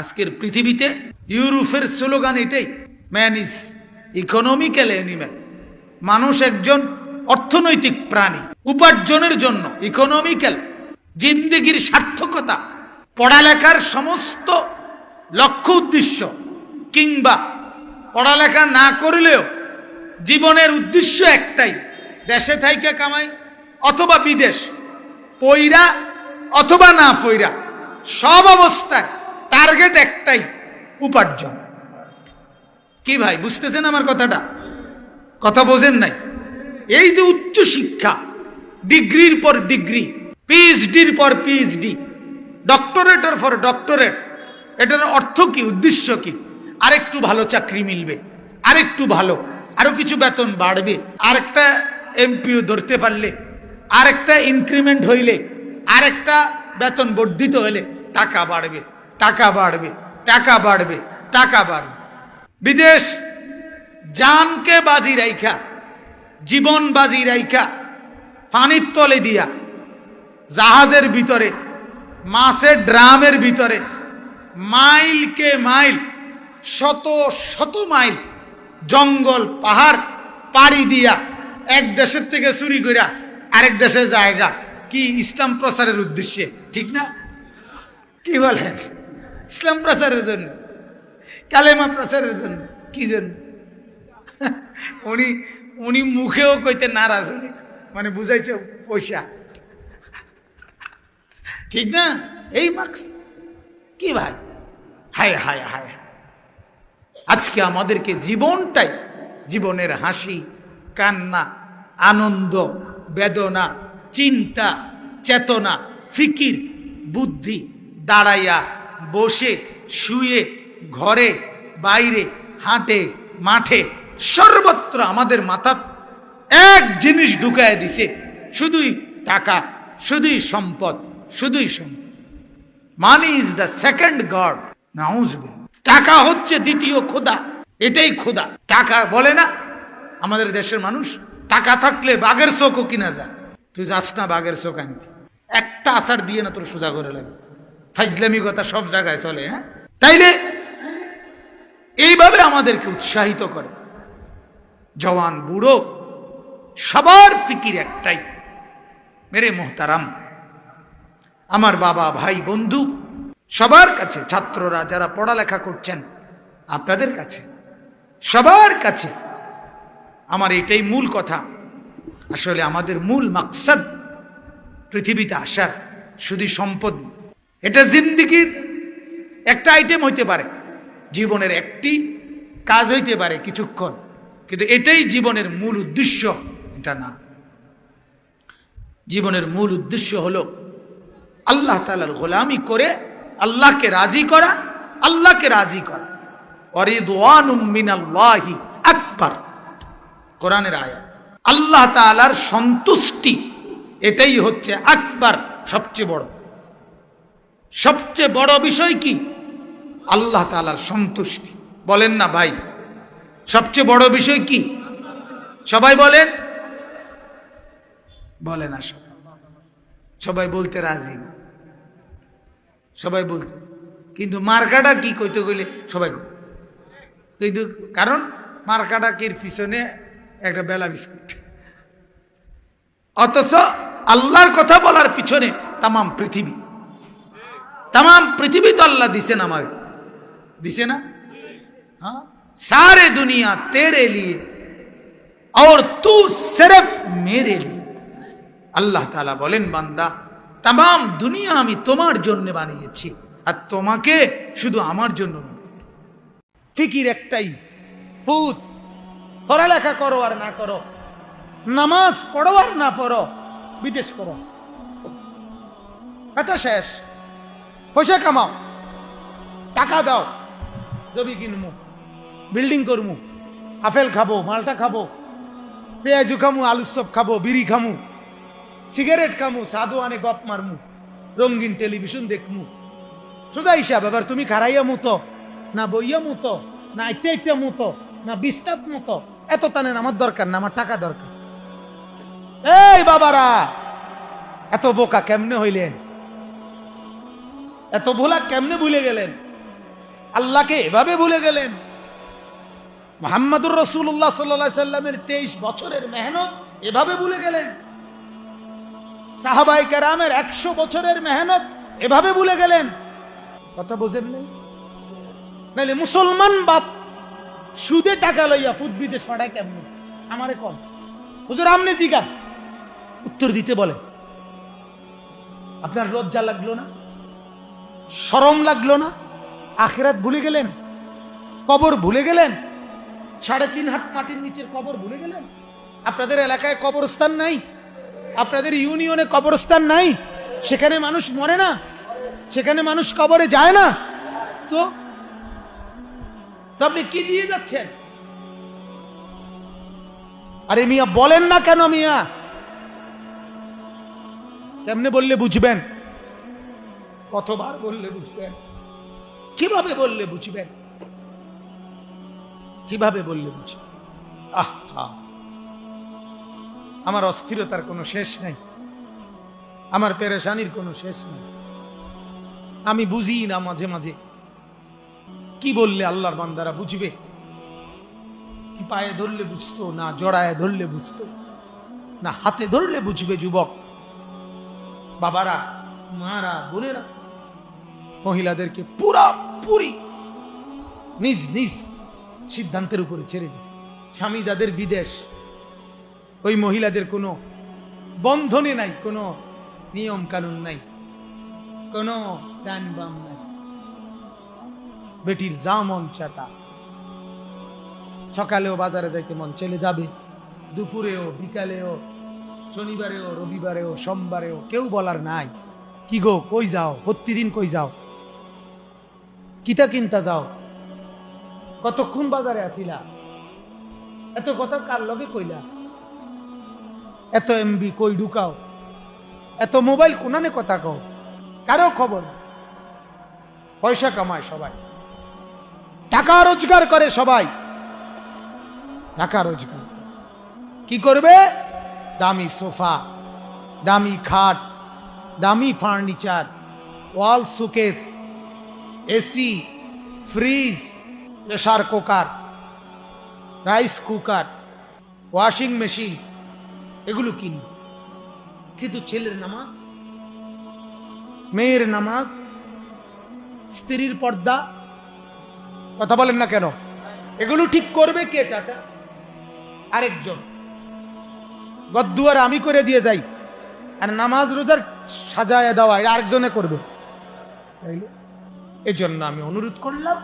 আজকের পৃথিবীতে ইউরোপের স্লোগান এটাই ম্যান ইজ ইকোনমিক্যাল অ্যানিম্যাল মানুষ একজন অর্থনৈতিক প্রাণী, উপার্জনের জন্য ইকোনমিক্যাল জিন্দেগির সার্থকতা, পড়ালেখার সমস্ত লক্ষ্য উদ্দেশ্য, কিংবা পড়ালেখা না করলেও জীবনের উদ্দেশ্য একটাই, দেশে থাইকে কামাই অথবা বিদেশ, পইরা অথবা না পইরা, সব অবস্থায় টার্গেট একটাই, উপার্জন। কি ভাই, বুঝতেছেন আমার কথাটা? কথা বোঝেন নাই। এই যে উচ্চ শিক্ষা, ডিগ্রির পর ডিগ্রি পিএইচডির পর পিএইচডি ডক্টরেটের পর ডক্টরেট এটার অর্থ কি, উদ্দেশ্য কি? আরেকটু ভালো চাকরি মিলবে, আরেকটু ভালো, আরও কিছু বেতন বাড়বে, আরেকটা এমপিও ধরতে পারলে, আরেকটা ইনক্রিমেন্ট হইলে, আরেকটা বেতন বর্ধিত হলে টাকা বাড়বে। টাকা বাড়বে টাকা বাড়বে টাকা বাড়বে। বিদেশ জানকে বাজি রাইখা, জীবন বাজি রাইখা পানির তলে দিয়া, জাহাজের ভিতরে, মাছের ড্রামের ভিতরে, মাইলকে মাইল, শত শত মাইল জঙ্গল, পাহাড়, পাড়ি দিয়া এক দেশের থেকে চুরি করিয়া আরেক দেশে জায়গা। কি ইসলাম প্রচারের উদ্দেশ্যে, ঠিক না? কি বলেন? ইসলাম প্রচারের জন্য, কালেমা প্রচারের জন্য, কি জন্য? উনি উনি মুখেও কইতে নারাজ উনি মানে বুঝাইছে পয়সা। ঠিক না? এই মার্কস কি ভাই? হায় হায় হায়। আজকে আমাদেরকে জীবনটাই জীবনের হাসি, কান্না, আনন্দ, বেদনা, চিন্তা, চেতনা, ফিকির, বুদ্ধি, দাঁড়াইয়া বসে, শুয়ে, ঘরে, বাইরে, হাঁটে, মাঠে, সর্বত্র আমাদের মাথার এক জিনিস ঢুকায় দিছে। শুধুই টাকা, শুধুই সম্পদ শুধুই সম্পদ money is the second god টাকা হচ্ছে দ্বিতীয় খোদা, এটাই খোদা। টাকা বলে না, আমাদের দেশের মানুষ, টাকা থাকলে বাঘের চোখও কিনা যায়। তুই যাস না বাঘের চোখ আনতে। একটা আসার দিয়ে না তোর সোজা করে লাগে ফাইজলামি কথা সব জায়গায় চলে হ্যাঁ? তাইলে এইভাবে আমাদেরকে উৎসাহিত করে। জওয়ান বুড়ো সবার ফিকির একটাই, মেরে মোহতারাম। আমার বাবা, ভাই, বন্ধু, সবার কাছে, ছাত্ররা যারা পড়ালেখা করছেন, আপনাদের কাছে, সবার কাছে আমার এটাই মূল কথা। আসলে আমাদের মূল মাকসাদ পৃথিবীতে আসার শুধু সম্পদ। এটা জিন্দিগির একটা আইটেম হইতে পারে। জীবনের একটি কাজ হইতে পারে কিছুক্ষণ। কিন্তু এটাই জীবনের মূল উদ্দেশ্য। এটা না। জীবনের মূল উদ্দেশ্য হলো আল্লাহ তালার গোলামি করে আল্লাহকে রাজি করা, আল্লাহকে রাজি করা। অরিদাহি আকবর। কোরআনের আয়া আল্লাহ তালার সন্তুষ্টি, এটাই হচ্ছে আকবর সবচেয়ে বড়। সবচেয়ে বড় বিষয় কি? আল্লাহ তালার সন্তুষ্টি। বলেন না ভাই। সবচেয়ে বড় বিষয় কি? সবাই বলেন। বলে না সবাই। সবাই বলতে রাজি না। সবাই বলতে। কিন্তু মার্কাটা কি কইতে গেলে সবাই। কিন্তু কারণ মার্কাটা কির পিছনে একটা বেলা বিস্কুট। অথচ আল্লাহর কথা বলার পিছনে তামাম পৃথিবী। তামাম পৃথিবী তো আল্লাহ দিছেন আমার দিছে না हाँ सारे दुनिया तेरे लिए और तू सिर्फ मेरे लिए আল্লাহ তালা বলেন বান্দা তাম দুনিয়া আমি তোমার জন্য বানিয়েছি আর তোমাকে শুধু আমার জন্য বানিয়েছি ফিকির একটাই ফুত পড়ালেখা করো আর না করো নামাজ পড়ো আর না পড়ো বিদেশ করো কথা শেষ পয়সা কামাও, টাকা দাও, জমি কিনমু, বিল্ডিং করমু, আপেল খাব, মালটা খাব, পেঁয়াজু খামু আলুর চপ খাব, বিড়ি খামু, সিগারেট খামু, সাধু আনে গপ মারমু, রঙিন টেলিভিশন দেখমু। সোজা হিসাব, এবার তুমি খারাইয়া মতো, না বইয়া মতো, না আইতে আইতে মতো, না বিস্তাত মতো, এত টানেন আমার দরকার না, আমার টাকা দরকার। এই বাবারা, এত বোকা কেমনে হইলেন? এত ভোলা কেমনে ভুলে গেলেন? আল্লাহকে এভাবে ভুলে গেলেন? মোহাম্মদুর রসুল্লাহ সাল্লা সাল্লামের তেইশ বছরের মেহনত এভাবে ভুলে গেলেন? সাহাবাই কেরামের একশো বছরের মেহনত এভাবে ভুলে গেলেন? কথা বোঝেন নেই? মুসলমান বাপ সুদে টাকা লইয়া ফুট বিদেশ ফাটায় কেমন? আমারে কম হুজুর আমনে জিগান। উত্তর দিতে বলেন। আপনার লজ্জা লাগল না? শরম লাগল না? আখেরাত ভুলে গেলেন? কবর ভুলে গেলেন? সাড়ে তিন হাত মাটির নিচের কবর ভুলে গেলেন? আপনাদের এলাকায় কবরস্থান নাই? আপনাদের ইউনিয়নে কবরস্থান নাই? সেখানে মানুষ মরে না? সেখানে মানুষ কবরে যায় না? তো তো আপনি কি দিয়ে যাচ্ছেন? আরে মিয়া, বলেন না কেন মিয়া? কেমনে বললে বুঝবেন? কতবার বললে বুঝবেন? কীভাবে বললে বুঝবেন? কীভাবে বললে বুঝবেন? আহ আমার অস্থিরতার কোনো শেষ নেই। আমার পেরেশানির কোনো শেষ নেই। আমি বুঝি না মাঝে মাঝে। কি বললে আল্লাহর বান্দারা বুঝবে? কি পায়ে ধরলে বুঝতো না জড়ায় ধরলে বুঝতো না হাতে ধরলে বুঝবে যুবক? বাবারা মারা বোনেরা মহিলাদেরকে পুরাপুরি নিজ নিজ সিদ্ধান্তের উপরে ছেড়ে দিস স্বামী যাদের বিদেশ, ওই মহিলাদের কোনো বন্ধনে নাই, কোনো নিয়ম কানুন নাই, কোনো ডান বাম নাই। বেটির যা মন চাতা সকালেও বাজারে যাইতে মন চলে যাবে, দুপুরেও, বিকালেও, শনিবারেও, রবিবারেও, সোমবারেও কেউ বলার নাই। কি গো, কই যাও? প্রতিদিন কই যাও? কিতা কিনতা যাও? কতক্ষণ বাজারে আসিলা? এত কথা কার লগে কইলা? এত এমবি কই ঢুকাও? এত মোবাইল কোনানে কথা কও? কারও খবর? পয়সা কামায় সবাই। টাকা রোজগার করে সবাই। টাকা রোজগার কি করবে? দামি সোফা, দামি খাট, দামি furniture, wall showcase AC, fridge pressure cooker, rice cooker, washing machine, এগুলো কিনবে। কিন্তু ছেলের নামাজ, মেয়ের নামাজ, স্ত্রীর পর্দা, কথা বলেন না কেন? এগুলো ঠিক করবে কে, চাচা? আরেকজন। গদ্দুয়ার আমি করে দিয়ে যাই, আর নামাজ রোজার সাজায় দেওয়া আরেকজনে করবে। তাইলে? এই জন্য আমি অনুরোধ করলাম।